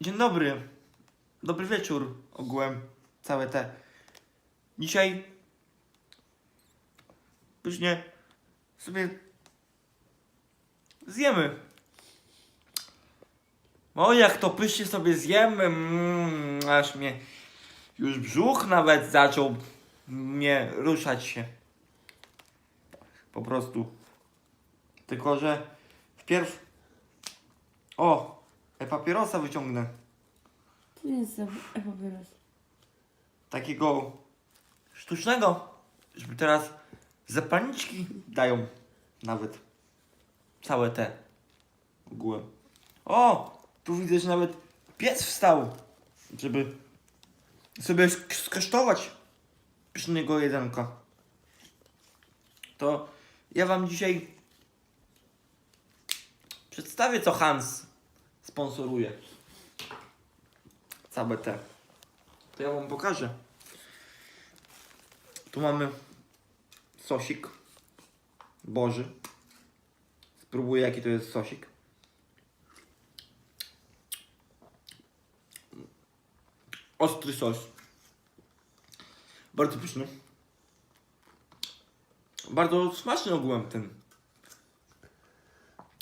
Dzień dobry. Dobry wieczór ogółem. Całe te. Dzisiaj pysznie sobie zjemy. O, jak to pysznie sobie zjemy. Mm, aż mnie już brzuch nawet zaczął mnie ruszać się. Po prostu. Tylko, że wpierw. O! E-papierosa wyciągnę. To nie jest za e-papieros. Takiego sztucznego. Żeby teraz zapalniczki dają nawet. Całe te. Ogółem. O! Tu widzę, że nawet piec wstał. Żeby sobie sk- skosztować pysznego jedzonka. To ja wam dzisiaj przedstawię, co Hans sponsoruje. Całe te. To ja wam pokażę. Tu mamy sosik. Boży. Spróbuję jaki to jest sosik. Ostry sos. Bardzo pyszny. Bardzo smaczny ogółem ten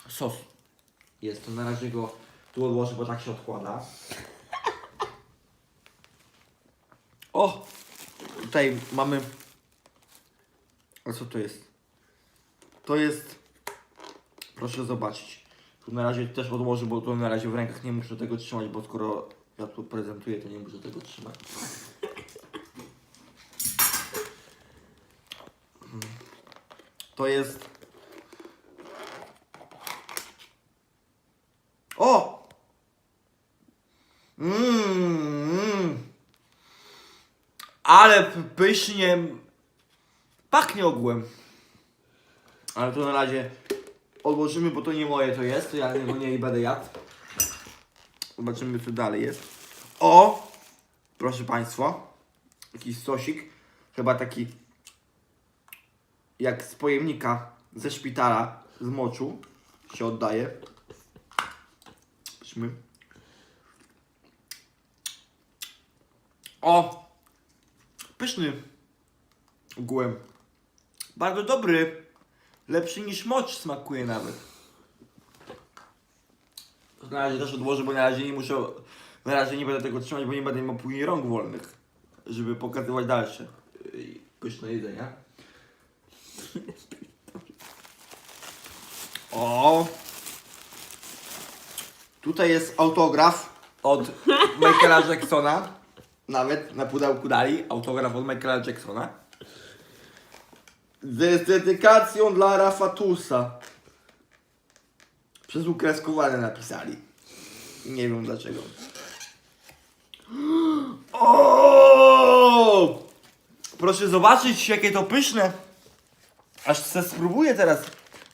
sos. Jest to na razie go tu odłożę, bo tak się odkłada. O! Tutaj mamy. A co to jest? To jest. Proszę zobaczyć. Tu na razie też odłożę, bo tu na razie w rękach nie muszę tego trzymać, bo skoro ja tu prezentuję, to nie muszę tego trzymać. To jest. O! Mmm. Ale pysznie pachnie ogółem. Ale to na razie odłożymy, bo to nie moje to jest, to ja tego nie będę jadł. Zobaczymy co dalej jest. O! Proszę Państwa, jakiś sosik, chyba taki jak z pojemnika ze szpitala z moczu się oddaje. Zobaczmy. O! Pyszny. Ogółem. Bardzo dobry. Lepszy niż mocz smakuje nawet. Na razie też odłożę, bo na razie nie muszę. Na razie nie będę tego trzymać, bo nie będę miał później rąk wolnych. Żeby pokazywać dalsze yy, pyszne jedzenia. O! Tutaj jest autograf od Michaela Jacksona. Nawet na pudełku dali autograf od Michaela Jacksona. Z dedykacją dla Rafatusa. Przez ukreskowane napisali. Nie wiem dlaczego. O! Proszę zobaczyć, jakie to pyszne. Aż se spróbuję teraz.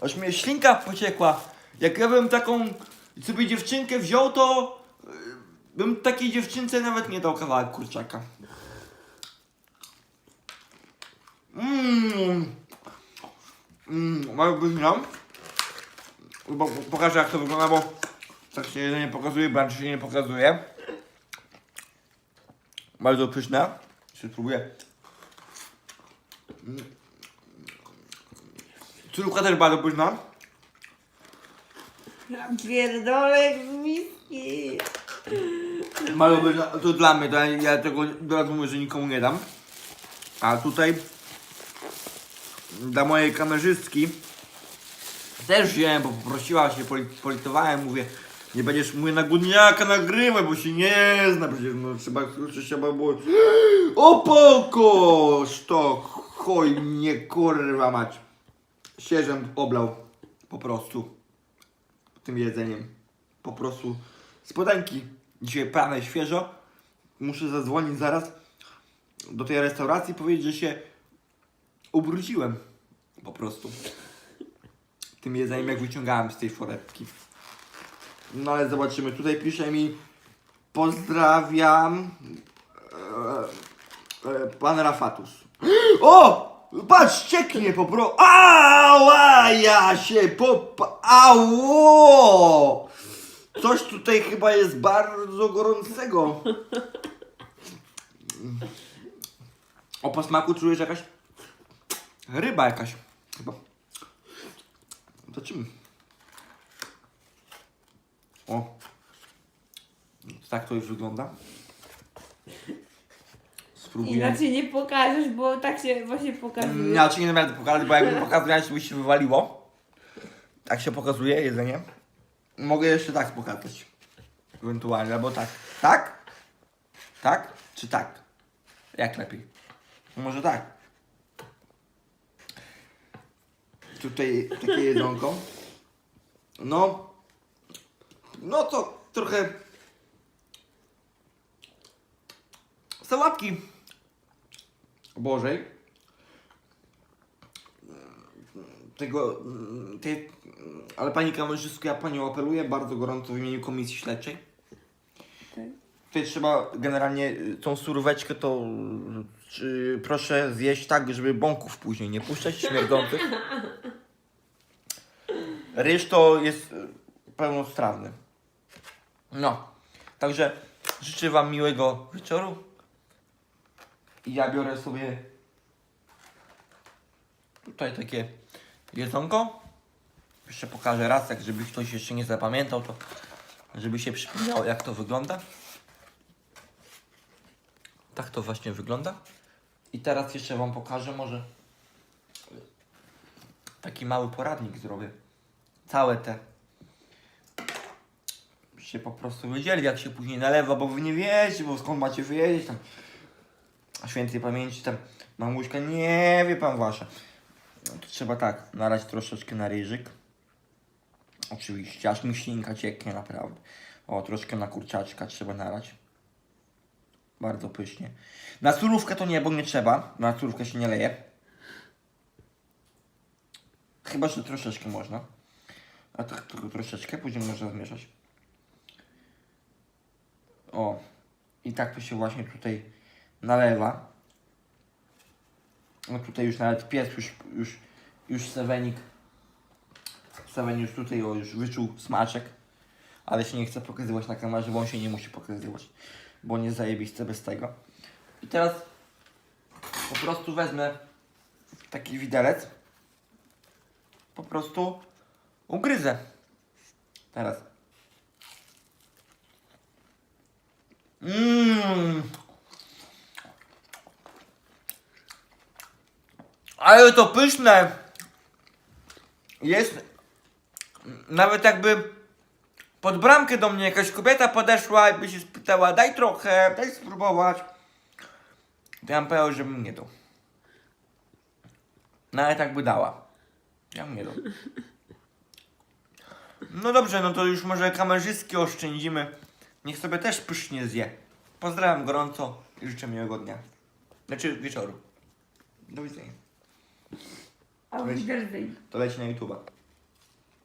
Aż mnie ślinka pociekła. Jak ja bym taką sobie dziewczynkę wziął, to bym takiej dziewczynce nawet nie dał kawałek kurczaka. Mmm. Mmm. Bo, bo, pokażę jak to wygląda, bo tak się jedzenie pokazuje, bardzo się nie pokazuje. Bardzo pyszne. Jeszcze spróbuję. Mm. Córka też bardzo pyszna. Ja pierdolę miski. Pyszna. To dla mnie, to ja, tego do razu mówię, że nikomu nie dam. A tutaj dla mojej kamerzystki też wziąłem, bo poprosiła się, poli- politowałem, mówię, nie będziesz mówię na górniaka nagrywać, bo się nie zna, przecież no trzeba, trzeba było o pokoż to, choj mnie kurwa mać. Świeżem oblał, po prostu, tym jedzeniem, po prostu, spodenki, dzisiaj prane świeżo, muszę zadzwonić zaraz do tej restauracji i powiedzieć, że się ubrudziłem, po prostu tym jedzeniem, jak wyciągałem z tej forepki. No ale zobaczymy. Tutaj pisze mi pozdrawiam e, e, pan Rafatus. O! Patrz, cieknie po prostu. Ała, ja się popa... Ało! Coś tutaj chyba jest bardzo gorącego. O posmaku czujesz jakaś ryba jakaś chyba. To czym? O. Tak to już wygląda. Spróbuję. Inaczej nie pokażesz, bo tak się właśnie pokazuje. Ci nie będę pokazać, bo jakbym pokazał, to by się wywaliło. Tak się pokazuje jedzenie. Mogę jeszcze tak pokazać. Ewentualnie, albo tak. Tak? Tak? Czy tak? Jak lepiej? Może tak. Tutaj takie jedzonko. No. No to trochę sałatki Bożej. Tego, mm, tej, ale pani kamerzystko, ja panią apeluję bardzo gorąco w imieniu komisji śledczej. Tak. Tutaj trzeba generalnie y, tą surweczkę to y, y, proszę zjeść tak, żeby bąków później nie puszczać śmierdzących. Ryż to jest y, pełnostrawny. No, także życzę wam miłego wieczoru. I ja biorę sobie tutaj takie jedzonko. Jeszcze pokażę raz, jak żeby ktoś jeszcze nie zapamiętał, to żeby się przypomniało jak to wygląda. Tak to właśnie wygląda. I teraz jeszcze Wam pokażę może taki mały poradnik zrobię. Całe te. Byście po prostu wiedzieli jak się później nalewa, bo Wy nie wiecie, bo skąd macie wiedzieć tam. Świętej pamięci tam mamuśka, nie wie Pan Wasza. No to trzeba tak, nalać troszeczkę na ryżyk. Oczywiście, aż mi ślinka cieknie naprawdę. O, troszkę na kurczaczka trzeba nalać. Bardzo pysznie. Na surówkę to nie, bo nie trzeba. Na surówkę się nie leje. Chyba, że troszeczkę można. A tak tylko troszeczkę, później można zmieszać. O. I tak to się właśnie tutaj nalewa. No tutaj już nawet pies już, już, już sewenik. Sewen już tutaj już wyczuł smaczek. Ale się nie chce pokazywać na kamerze, bo on się nie musi pokazywać. Bo nie zajebiste bez tego. I teraz po prostu wezmę taki widelec. Po prostu ugryzę. Teraz. Mmm. Ale to pyszne. Jest nawet jakby pod bramkę do mnie jakaś kobieta podeszła i by się spytała, daj trochę, daj spróbować. To ja bym powiedział, żebym nie dał. No ale tak by dała. Ja bym nie dał. No dobrze, no to już może kamerzystki oszczędzimy. Niech sobie też pysznie zje. Pozdrawiam gorąco i życzę miłego dnia. Znaczy wieczoru. Do widzenia. A Wiedersehen. To leci na YouTube'a.